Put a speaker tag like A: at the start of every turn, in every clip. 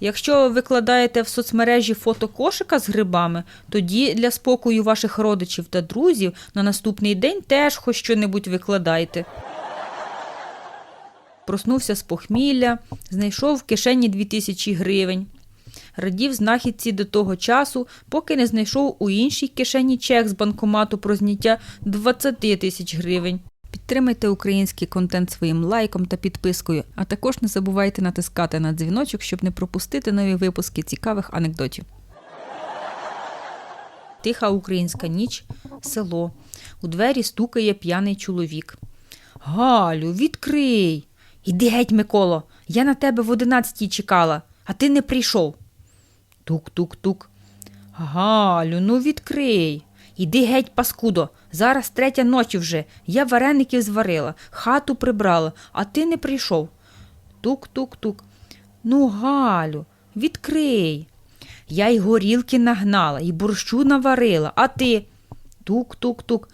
A: Якщо ви викладаєте в соцмережі фото кошика з грибами, тоді для спокою ваших родичів та друзів на наступний день теж хоч що-небудь викладайте. Проснувся з похмілля, знайшов в кишені 2000 гривень. Радів знахідці до того часу, поки не знайшов у іншій кишені чек з банкомату про зняття 20 тисяч гривень. Підтримайте український контент своїм лайком та підпискою, а також не забувайте натискати на дзвіночок, щоб не пропустити нові випуски цікавих анекдотів. Тиха українська ніч, село. У двері стукає п'яний чоловік. Галю, відкрий. Іди геть, Миколо. Я на тебе в одинадцятій чекала, а ти не прийшов. Тук-тук-тук. Галю, ну відкрий. Іди геть, паскудо. Зараз третя ночі вже. Я вареників зварила, хату прибрала, а ти не прийшов. Тук-тук-тук. Ну, Галю, відкрий. Я й горілки нагнала, і борщу наварила, а ти. Тук-тук-тук.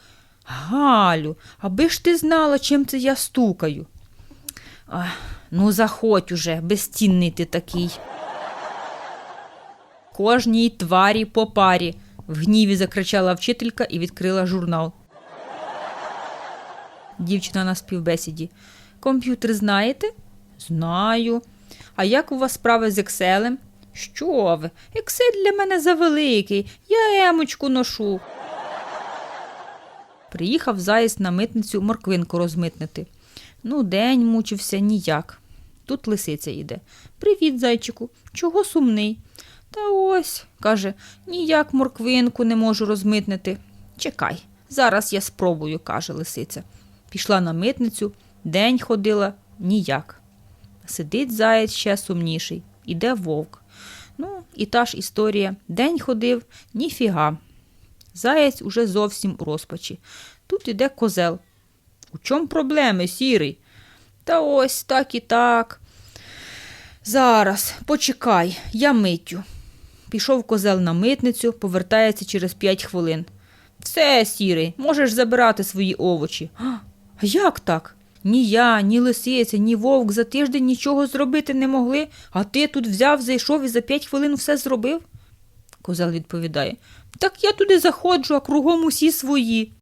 A: Галю, аби ж ти знала, чим це я стукаю. Ах, ну, заходь уже, безцінний ти такий. Кожній тварі по парі. В гніві закричала вчителька і відкрила журнал. Дівчина на співбесіді. Комп'ютер знаєте? Знаю. А як у вас справи з Екселем? Що ви? Ексель для мене завеликий. Я емочку ношу. Приїхав заєць на митницю морквинку розмитнити. Ну, день мучився ніяк. Тут лисиця йде. Привіт, зайчику. Чого сумний? Та ось, каже, ніяк морквинку не можу розмитнити. Чекай, зараз я спробую, каже лисиця. Пішла на митницю, день ходила ніяк. Сидить заєць ще сумніший, іде вовк. Ну, і та ж історія. День ходив, ніфіга. Заєць уже зовсім у розпачі. Тут іде козел. У чому проблеми, сірий? Та ось так і так. Зараз, почекай, я миттю. Пішов козел на митницю, повертається через п'ять хвилин. Все, сірий, можеш забирати свої овочі. А як так? Ні я, ні лисиця, ні вовк за тиждень нічого зробити не могли, а ти тут взяв, зайшов і за п'ять хвилин все зробив? Козел відповідає. Так я туди заходжу, а кругом усі свої.